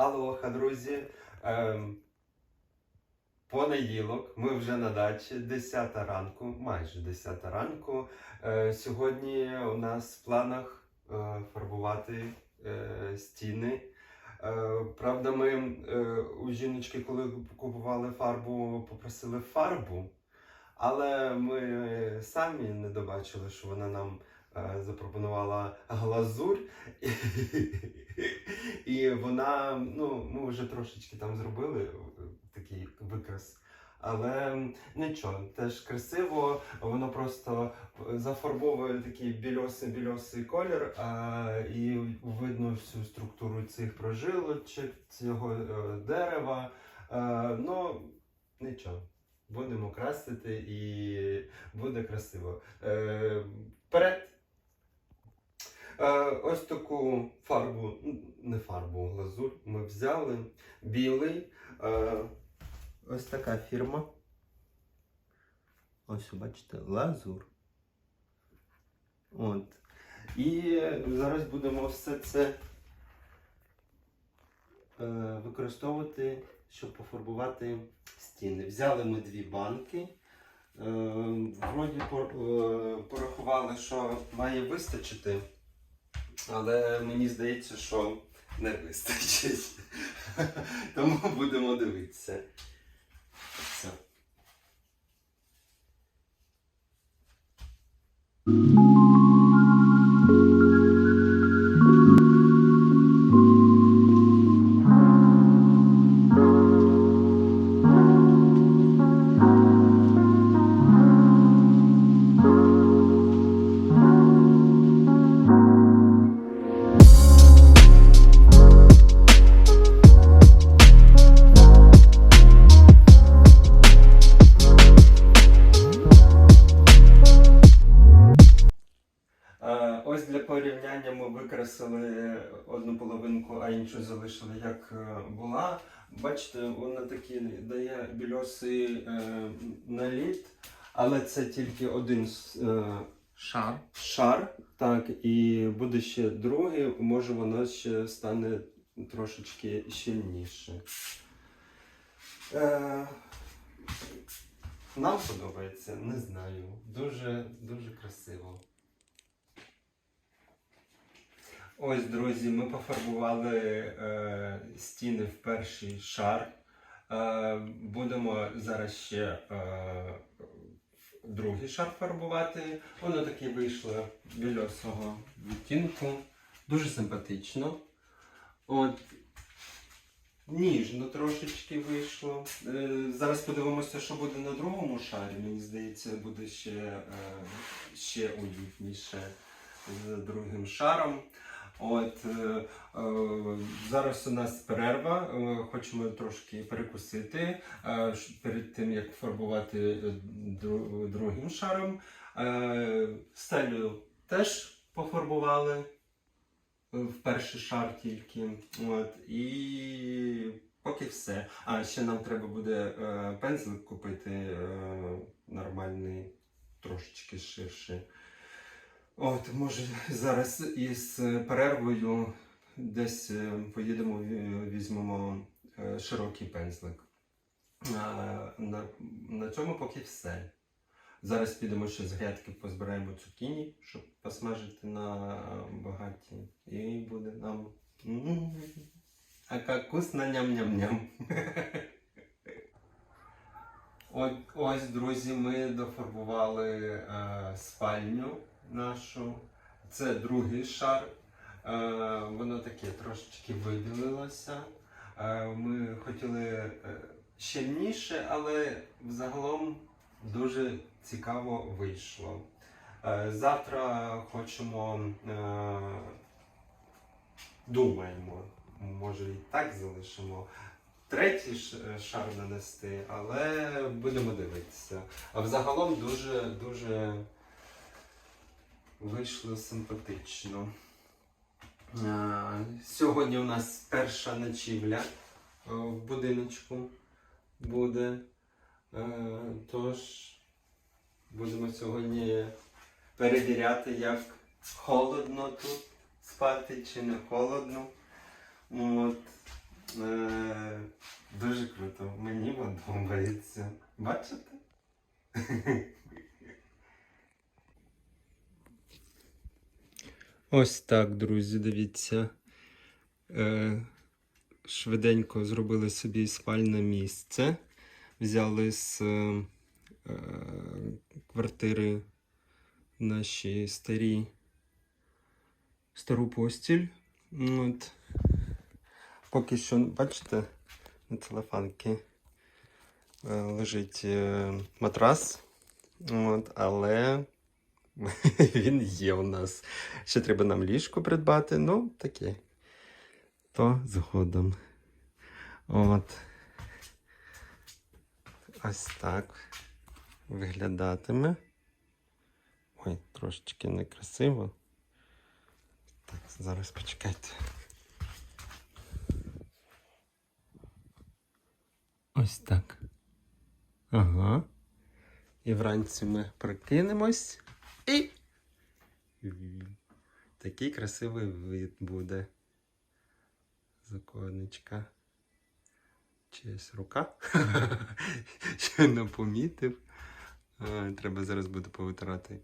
Алоха, друзі. Ем, понеділок, ми вже на дачі, 10 ранку, майже 10 ранку. Е, сьогодні у нас в планах е, фарбувати е, стіни. Е, правда, ми е, у жіночки, коли купували фарбу, попросили фарбу, але ми самі не добачили, що вона нам е, запропонувала глазурь. І вона, ну, ми вже трошечки там зробили е, такий викрас. Але нічого, теж красиво, воно просто зафарбовує такий більосий-більосий колір, а, і видно всю структуру цих прожилочок, цього е, дерева. Е, ну, нічого, будемо красити і буде красиво. Е, вперед! Е, ось таку фарбу, не фарбу, глазурь ми взяли. Білий. Е, ось така фірма. Ось, бачите, лазур. От. І зараз будемо все це е, використовувати, щоб пофарбувати стіни. Взяли ми дві банки. Вроді порахували, що має вистачити. Але мені здається, що не вистачить. Тому будемо дивитися. Все. Е, ми викреслили одну половинку, а іншу залишили як е, була. Бачите, вона такі дає більосий е, наліт, але це тільки один е, Шар. шар. Так, і буде ще другий, може воно ще стане трошечки щільніше. Е, нам подобається, не знаю. Дуже, дуже красиво. Ось, друзі, ми пофарбували е, стіни в перший шар. Е, будемо зараз ще е, другий шар фарбувати. Воно таке вийшло більосого відтінку. Дуже симпатично. От, ніжно трошечки вийшло. Е, зараз подивимося, що буде на другому шарі. Мені здається, буде ще, е, ще уютніше з другим шаром. От е, е, зараз у нас перерва. Е, хочемо трошки перекусити перед тим як фарбувати другим шаром. Стелю теж пофарбували в перший шар тільки. От, і поки все. А ще нам треба буде пензлик купити нормальний, трошечки ширший. От, може, зараз із перервою десь е, поїдемо, ві- візьмемо е, широкий пензлик. На, на цьому поки все. Зараз підемо ще з грядки, позбираємо цукіні, щоб посмажити на багаті. І буде нам. А як вкусно ням-ням-ням. Ось, друзі, ми дофарбували е, спальню нашу. Це другий шар. Е, воно таке трошечки виділилося. Е, ми хотіли е, щільніше, але взагалом дуже цікаво вийшло. Завтра хочемо, думаємо, може і так залишимо. Третій шар нанести, але будемо дивитися. А взагалом дуже дуже вийшло симпатично. А, сьогодні у нас перша ночівля е, в будиночку буде. А, тож, будемо сьогодні перевіряти, як холодно тут спати чи не холодно. От. Е, Дуже круто, мені подобається. Бачите? Ось так, друзі, дивіться. Е, швиденько зробили собі спальне місце. Взяли з е, е, квартири наші старі стару постіль. От. Поки що, бачите, на телефонки е, лежить матрас. От, але він є у нас. Ще треба нам ліжко придбати, ну таке. То згодом. От. Ось так виглядатиме. Ой, трошечки некрасиво. Так, зараз почекайте. Ось так. Ага. І вранці ми прокинемось і. Такий красивий вид буде. Законечка. Чиясь рука. Ще не помітив. Треба зараз буде повитирати.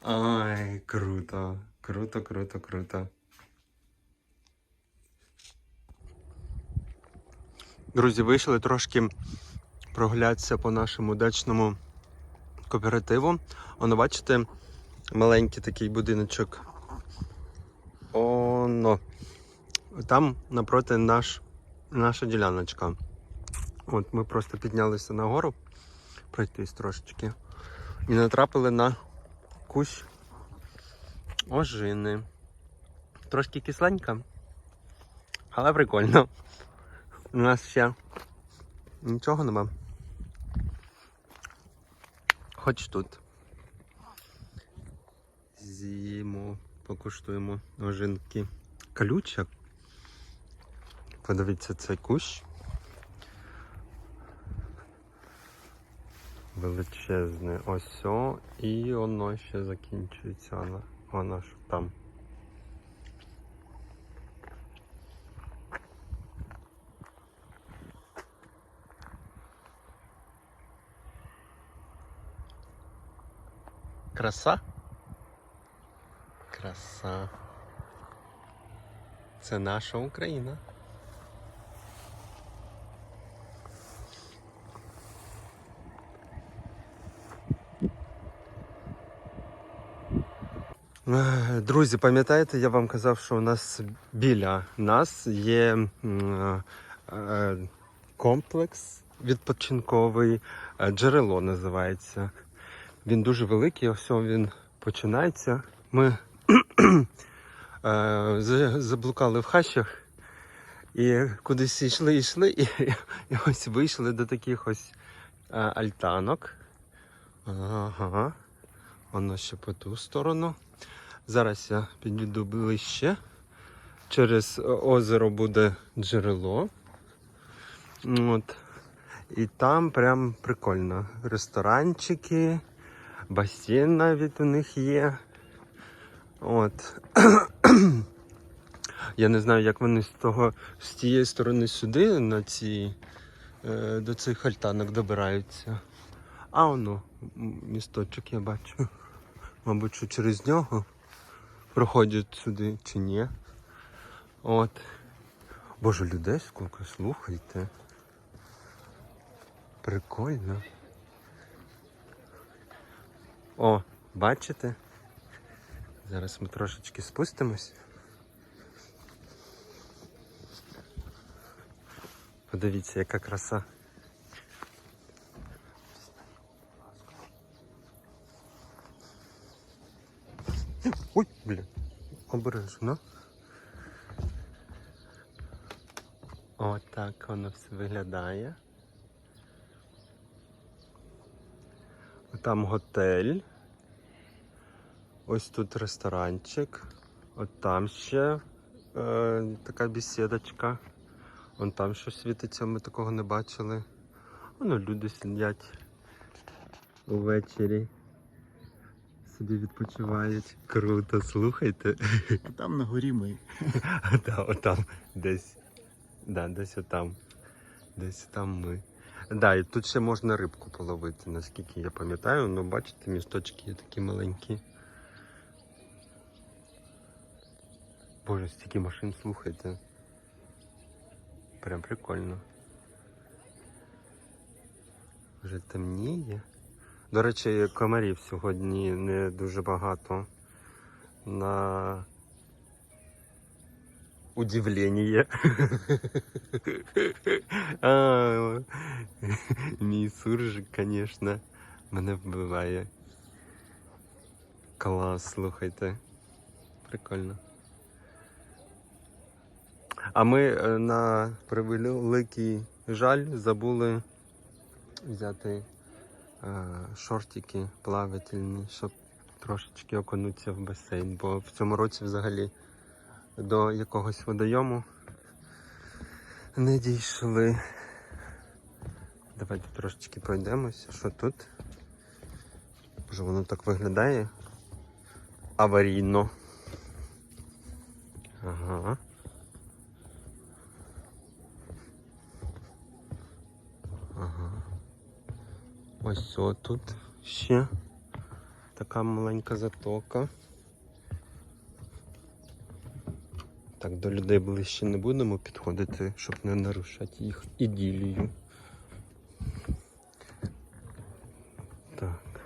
Ай, круто. Круто, круто, круто. Друзі, вийшли трошки прогулятися по нашому дачному кооперативу. Воно, бачите, маленький такий будиночок. Оно. Там напроти наш, наша діляночка. От ми просто піднялися нагору пройтись трошечки. І натрапили на кущ ожини. Трошки кисленька, але прикольно. У нас ще нічого нема. Хоч тут. З'їмо, покуштуємо ожинки. Колюча. Подивіться цей кущ. Величезне. Ось о, і воно ще закінчується. Воно ж там. Краса? Краса. Це наша Україна. Е, Друзі, пам'ятаєте, я вам казав, що у нас біля нас є е, комплекс відпочинковий, е, джерело називається. Він дуже великий, ось він починається. Ми е, заблукали в хащах і кудись йшли, йшли, і, і ось вийшли до таких ось е, альтанок. Ага. Воно ще по ту сторону. Зараз я підійду ближче. Через озеро буде джерело. От. І там прям прикольно. Ресторанчики, басейн навіть у них є. От. Я не знаю, як вони з того з тієї сторони сюди на ці, е, до цих альтанок добираються. А воно, місточок я бачу. Мабуть, що через нього проходять сюди чи ні. От. Боже, людей скільки, слухайте. Прикольно. О, бачите? Зараз ми трошечки спустимось. Подивіться, яка краса. Ой, бля, обережно. Отак воно все виглядає. Там готель. Ось тут ресторанчик. От там ще е, така бесідочка. Вон там що світиться, ми такого не бачили. Воно люди сидять увечері. Собі відпочивають. Круто, слухайте. А там на горі ми. Да, отам, десь. Да, десь отам. Десь там ми. Да, і тут ще можна рибку половити, наскільки я пам'ятаю. Ну, бачите, місточки є такі маленькі. Боже, стільки машин слухайте. Прям прикольно. Вже темніє. До речі, комарів сьогодні не дуже багато. На удивлення. А, Мій суржик, звісно, мене вбиває. Клас, слухайте. Прикольно. А ми е, на превеликий жаль забули взяти е, шортики плавательні, щоб трошечки окунутися в басейн, бо в цьому році взагалі до якогось водойому не дійшли. Давайте трошечки пройдемося. Що тут? Боже, воно так виглядає аварійно. Ага. Ага. Ось тут ще така маленька затока. Так, до людей ближче не будемо підходити, щоб не нарушати їх іділію. Так.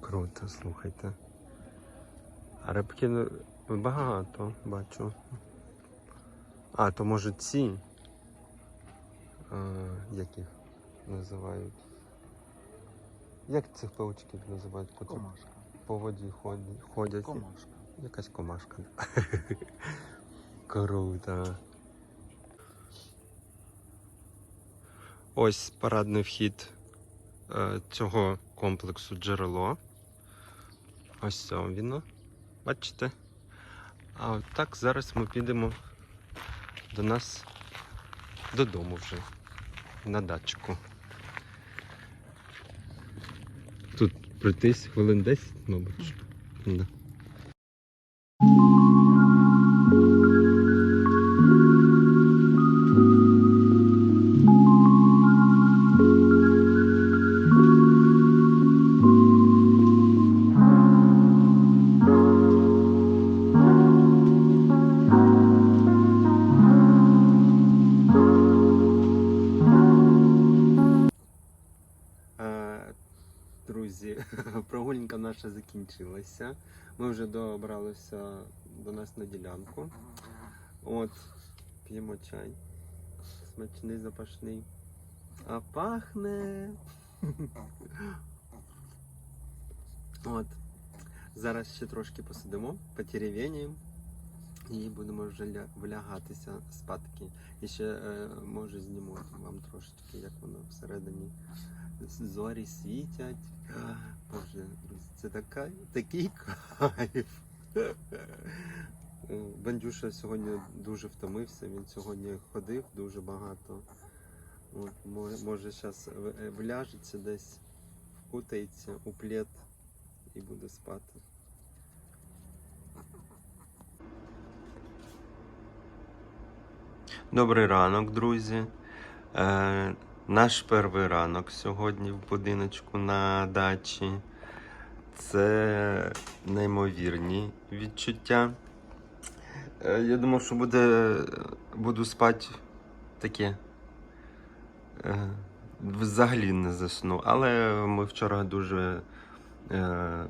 Круто, слухайте. А рибки багато бачу. А, то може ці. Як їх називають? Як цих паучків називають? Комашка. По воді ходять. Комашка. Якась комашка. Круто. Ось парадний вхід е, цього комплексу джерело. Ось це він. Бачите? А от так зараз ми підемо до нас додому вже на датчику. Тут пройтись хвилин 10, мабуть. Да. Закінчилася. Ми вже добралися до нас на ділянку. От, п'ємо чай. Смачний, запашний. А пахне. От. Зараз ще трошки посидимо, потеревеніємо і будемо вже влягатися спадки. І ще е, може зніму вам трошечки, як воно всередині зорі світять. Боже, друзі, це така, такий кайф. Бандюша сьогодні дуже втомився, він сьогодні ходив дуже багато. От, може зараз вляжеться десь, вкутається у плед і буде спати. Добрий ранок, друзі. Е, наш перший ранок сьогодні в будиночку на дачі. Це неймовірні відчуття. Е, я думав, що буде, буду спати таке. Е, взагалі не засну. Але ми вчора дуже е,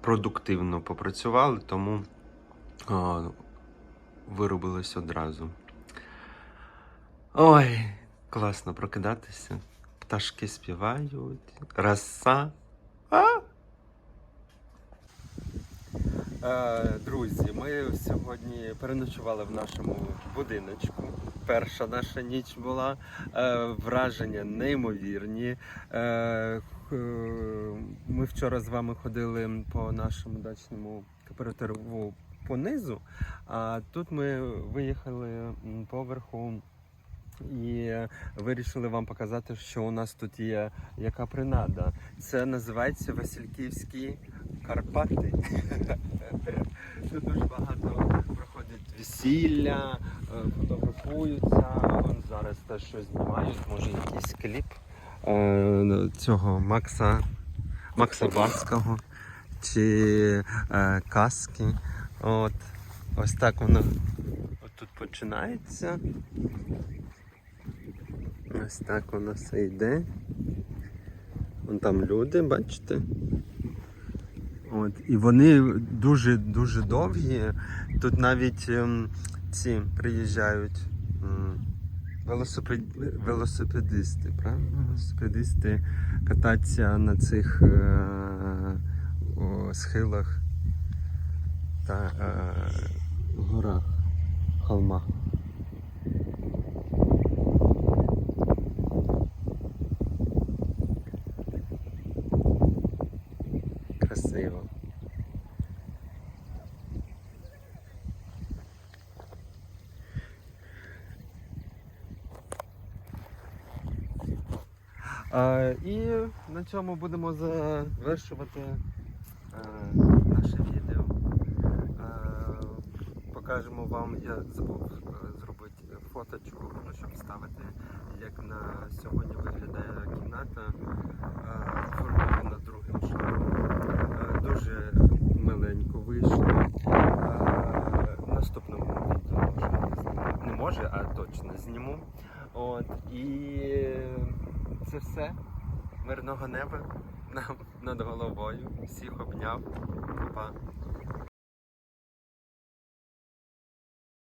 продуктивно попрацювали, тому о, виробилось одразу. Ой, класно прокидатися. Пташки співають. Роса. А? Е, друзі, ми сьогодні переночували в нашому будиночку. Перша наша ніч була. Е, враження неймовірні. Е, ми вчора з вами ходили по нашому дачному кооперативу понизу, а тут ми виїхали поверху І вирішили вам показати, що у нас тут є яка принада. Це називається Васильківські Карпати. Тут дуже багато проходять весілля, е, фотографуються. Вон зараз теж щось знімають, може якийсь кліп е, цього Макса, Макса Барського чи е, казки. От. Ось так воно тут починається. Ось так воно все йде. Вон там люди, бачите? От, і вони дуже дуже довгі. Тут навіть ем, ці приїжджають м, велосипед, велосипедисти, правильно? Велосипедисти кататися на цих е, о, схилах та е, горах, холмах. Красиво. Е, і на цьому будемо завершувати е, наше відео. Е, покажемо вам, я забув е, зробити фоточку, ну, щоб ставити, як на сьогодні виглядає кімната, е, другим. Е, дуже миленько вийшло. Е, наступному відео не може, а точно зніму. От, і це все. Мирного неба нам над головою. Всіх обняв. Па.